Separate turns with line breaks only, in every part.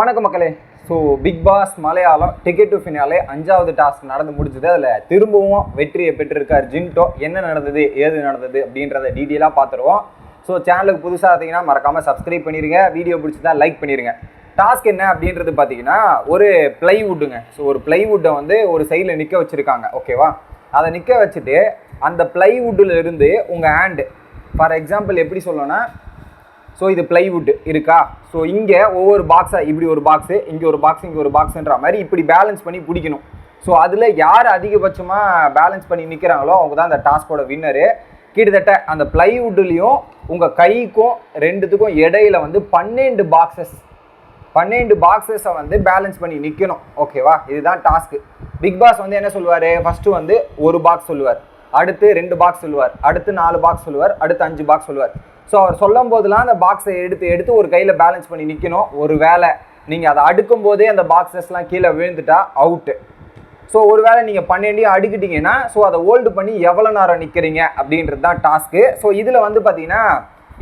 வணக்கம் மக்களே. So Bigg Boss Malayalam ticket to finale அஞ்சாவது டாஸ்க் நடந்து முடிஞ்சது. அதில் திரும்பவும் வெற்றியை பெற்றிருக்கார் ஜின்டோ. என்ன நடந்தது ஏது நடந்தது அப்படின்றத டீட்டெயிலாக பார்த்துருவோம் ஸோ சேனலுக்கு புதுசாக பார்த்தீங்கன்னா மறக்காமல் சப்ஸ்கிரைப் பண்ணிடுங்க வீடியோ பிடிச்சதா லைக் பண்ணிடுங்க டாஸ்க் என்ன அப்படின்றது பார்த்தீங்கன்னா ஒரு பிளைவுட்டுங்க ஸோ ஒரு பிளைவுட்டை வந்து ஒரு சைடில் நிற்க வச்சுருக்காங்க. ஓகேவா அதை நிற்க வச்சுட்டு அந்த பிளைவுட்டில் இருந்து உங்கள் ஹேண்டு ஃபார் எக்ஸாம்பிள் எப்படி சொல்லணும்னா ஸோ இது பிளைவுட் இருக்கா? ஸோ இங்கே ஒவ்வொரு பாக்ஸாக இப்படி ஒரு பாக்ஸு இங்கே ஒரு பாக்ஸ் இங்கே ஒரு பாக்ஸுன்ற மாதிரி இப்படி பேலன்ஸ் பண்ணி பிடிக்கணும். ஸோ அதில் யார் அதிகபட்சமாக பேலன்ஸ் பண்ணி நிற்கிறாங்களோ அவங்க தான் அந்த டாஸ்கோட வின்னரு கிட்டத்தட்ட அந்த பிளைவுட்லேயும் உங்கள் கைக்கும் ரெண்டுத்துக்கும் இடையில வந்து பன்னெண்டு பாக்ஸஸ் பன்னெண்டு பாக்ஸஸை வந்து பேலன்ஸ் பண்ணி நிற்கணும் ஓகேவா இதுதான் டாஸ்க்கு பிக் பாஸ் வந்து என்ன சொல்லுவார்? ஃபஸ்ட்டு வந்து ஒரு பாக்ஸ் சொல்லுவார். அடுத்து ரெண்டு பாக்ஸ் சொல்லுவார். அடுத்து நாலு பாக்ஸ் சொல்லுவார். அடுத்து அஞ்சு பாக்ஸ் சொல்லுவார். ஸோ அவர் சொல்லும் போதெல்லாம் அந்த பாக்ஸை எடுத்து எடுத்து ஒரு கையில் பேலன்ஸ் பண்ணி நிற்கணும் ஒரு வேளை நீங்கள் அதை அடுக்கும் போதே அந்த பாக்ஸஸ்லாம் கீழே விழுந்துட்டா அவுட்டு ஸோ ஒரு வேளை நீங்கள் பன்னெண்டையும் அடுக்கிட்டீங்கன்னா ஸோ அதை ஹோல்டு பண்ணி எவ்வளோ நேரம் நிற்கிறீங்க அப்படின்றது தான் டாஸ்க்கு ஸோ இதில் வந்து பார்த்தீங்கன்னா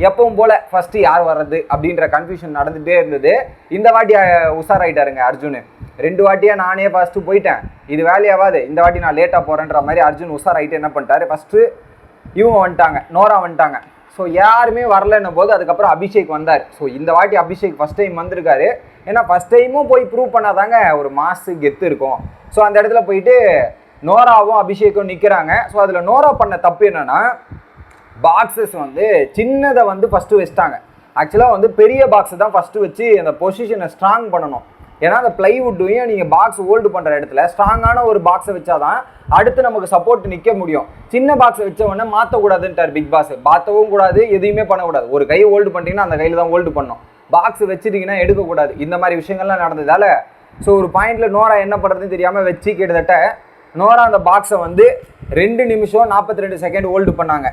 எப்பவும் போல் ஃபஸ்ட்டு யார் வர்றது அப்படின்ற கன்ஃபியூஷன் நடந்துகிட்டே இருந்தது. இந்த வாட்டி உஷாராயிட்டாருங்க அர்ஜுன். ரெண்டு வாட்டியாக நானே ஃபஸ்ட்டு போயிட்டேன். இது வேலையாவாது. இந்த வாட்டி நான் லேட்டாக போகிறேன்ற மாதிரி அர்ஜுன் உஷாராயிட்டு என்ன பண்ணிட்டாரு? ஃபஸ்ட்டு இவங்க வந்துட்டாங்க. நோரா வந்துட்டாங்க. ஸோ யாருமே வரலன்னும் போது அதுக்கப்புறம் அபிஷேக் வந்தார். ஸோ இந்த வாட்டி அபிஷேக் ஃபஸ்ட் டைம் வந்திருக்காரு. ஏன்னா ஃபஸ்ட் டைமும் போய் ப்ரூவ் பண்ணாதாங்க ஒரு மாசு கெத்து இருக்கும். ஸோ அந்த இடத்துல போயிட்டு நோராவும் அபிஷேக்கும் நிற்கிறாங்க ஸோ அதில் நோரா பண்ண தப்பு என்னென்னா பாக்ஸஸ் வந்து சின்னதை வந்து ஃபஸ்ட்டு வச்சிட்டாங்க. ஆக்சுவலாக வந்து பெரிய பாக்ஸ் தான் ஃபஸ்ட்டு வச்சு அந்த பொசிஷனை ஸ்ட்ராங் பண்ணணும். ஏன்னா அந்த பிளைவுட்டையும் நீங்கள் பாக்ஸ் ஹோல்டு பண்ணுற இடத்துல ஸ்ட்ராங்கான ஒரு பாக்ஸை வச்சாதான் அடுத்து நமக்கு சப்போர்ட் நிற்க முடியும். சின்ன பாக்ஸை வச்ச உடனே மாற்றக்கூடாதுன்ட்டார் பிக் பாஸ் மாற்றவும் கூடாது எதையுமே பண்ணக்கூடாது. ஒரு கை ஹோல்டு பண்ணிட்டீங்கன்னா அந்த கையில் தான் ஹோல்டு பண்ணணும் பாக்ஸ் வச்சிட்டீங்கன்னா எடுக்கக்கூடாது. இந்த மாதிரி விஷயங்கள்லாம் நடந்ததால் ஸோ ஒரு பாயிண்டில் நோரா என்ன பண்ணுறதுன்னு தெரியாமல் வச்சு கிட்டத்தட்ட நோரா அந்த பாக்ஸை வந்து ரெண்டு நிமிஷம் நாற்பத்தி ரெண்டு செகண்ட் ஹோல்டு பண்ணாங்க.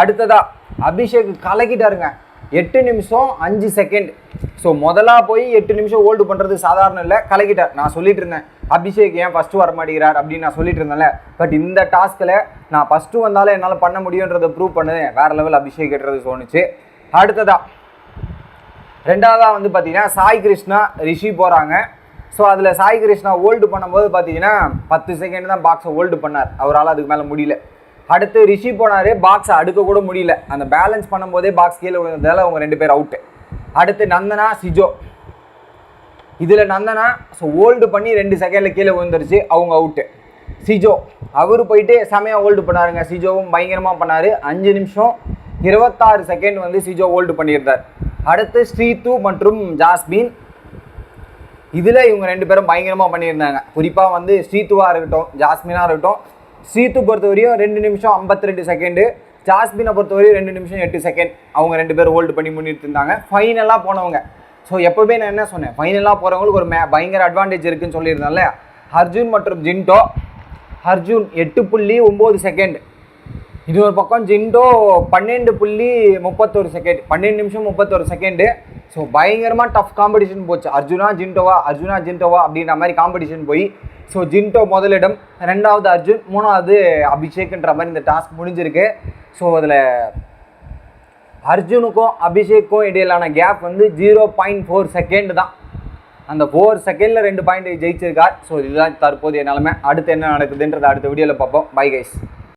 அடுத்ததாக அபிஷேக் கலக்கிட்டாருங்க. எட்டு நிமிஷம் அஞ்சு செகண்ட் ஸோ முதலாக போய் எட்டு நிமிஷம் ஹோல்டு பண்ணுறது சாதாரண இல்லை. கலக்கிட்டார் நான் சொல்லிட்டு இருந்தேன். அபிஷேக் ஏன் ஃபஸ்ட்டு வர மாட்டேங்கிறார் அப்படின்னு நான் சொல்லிட்டு இருந்தேன்ல. பட் இந்த டாஸ்கில் நான் ஃபஸ்ட்டு வந்தாலும் என்னால் பண்ண முடியுன்றதை ப்ரூவ் பண்ணுது வேறு லெவல் அபிஷேக் அபிஷேக்ன்றது தோணுச்சு. அடுத்ததா. ரெண்டாவதாக வந்து பார்த்தீங்கன்னா சாய் கிருஷ்ணா ரிஷி போகிறாங்க ஸோ அதில் சாய் கிருஷ்ணா ஹோல்டு பண்ணும்போது பார்த்தீங்கன்னா பத்து செகண்ட் தான் பாக்ஸை ஹோல்டு பண்ணார். அவரால் அதுக்கு மேலே முடியல. அடுத்து ரிஷி போனார். பாக்ஸை அடுக்க கூட முடியல. அந்த பேலன்ஸ் பண்ணும்போதே பாக்ஸ் கீழே விழுந்ததால் அவங்க ரெண்டு பேர் அவுட்டு அடுத்து நந்தனா சிஜோ. இதில் நந்தனா ஸோ ஹோல்டு பண்ணி ரெண்டு செகண்டில் கீழே விழுந்துருச்சு அவங்க அவுட்டு சிஜோ அவர் போயிட்டு செமையாக ஹோல்டு பண்ணாருங்க. சிஜோவும் பயங்கரமாக பண்ணார். அஞ்சு நிமிஷம் இருபத்தாறு செகண்ட் வந்து சிஜோ ஹோல்டு பண்ணியிருந்தார். அடுத்து ஸ்ரீது மற்றும் ஜாஸ்மின். இதில் இவங்க ரெண்டு பேரும் பயங்கரமாக பண்ணியிருந்தாங்க. குறிப்பாக வந்து ஸ்ரீத்துவாக இருக்கட்டும் ஜாஸ்மினாக இருக்கட்டும். ஸ்ரீத்து பொறுத்தவரையும் ரெண்டு நிமிஷம் ஐம்பத்தி ரெண்டு செகண்டு ஜாஸ்மினை பொறுத்தவரையும் ரெண்டு நிமிஷம் எட்டு செகண்ட் அவங்க ரெண்டு பேரும் ஹோல்டு பண்ணி முன்னிட்டு இருந்தாங்க. ஃபைனலாக போனவங்க. ஸோ எப்போவுமே நான் என்ன சொன்னேன்? ஃபைனலாக போகிறவங்களுக்கு ஒரு மே பயங்கர அட்வான்டேஜ் இருக்குன்னு சொல்லியிருந்தேன்ல அர்ஜுன் மற்றும் ஜின்டோ அர்ஜுன் எட்டு புள்ளி ஒம்பது செகண்ட் இது ஒரு பக்கம் ஜிண்டோ பன்னெண்டு புள்ளி முப்பத்தொரு செகண்ட் பன்னெண்டு நிமிஷம் முப்பத்தொரு செகண்டு ஸோ பயங்கரமாக டஃப் காம்படிஷன் போச்சு. அர்ஜுனா ஜின்டோவா அர்ஜுனா ஜின்டோவா அப்படின்ற மாதிரி காம்படிஷன் போய் ஸோ ஜின்டோ முதலிடம் ரெண்டாவது அர்ஜுன் மூணாவது அபிஷேக்ன்ற மாதிரி இந்த டாஸ்க் முடிஞ்சிருக்கு. ஸோ அதில் அர்ஜுனுக்கும் அபிஷேக்கும் இடையிலான கேப் வந்து ஜீரோ பாயிண்ட் ஃபோர் செகண்ட் தான். அந்த ஃபோர் செகண்டில் ரெண்டு பாயிண்ட் ஜெயிச்சிருக்கார். ஸோ இதுதான் தற்போதைய நிலமை. அடுத்து என்ன நடக்குதுன்றதை அடுத்த வீடியோவில் பார்ப்போம். Bye guys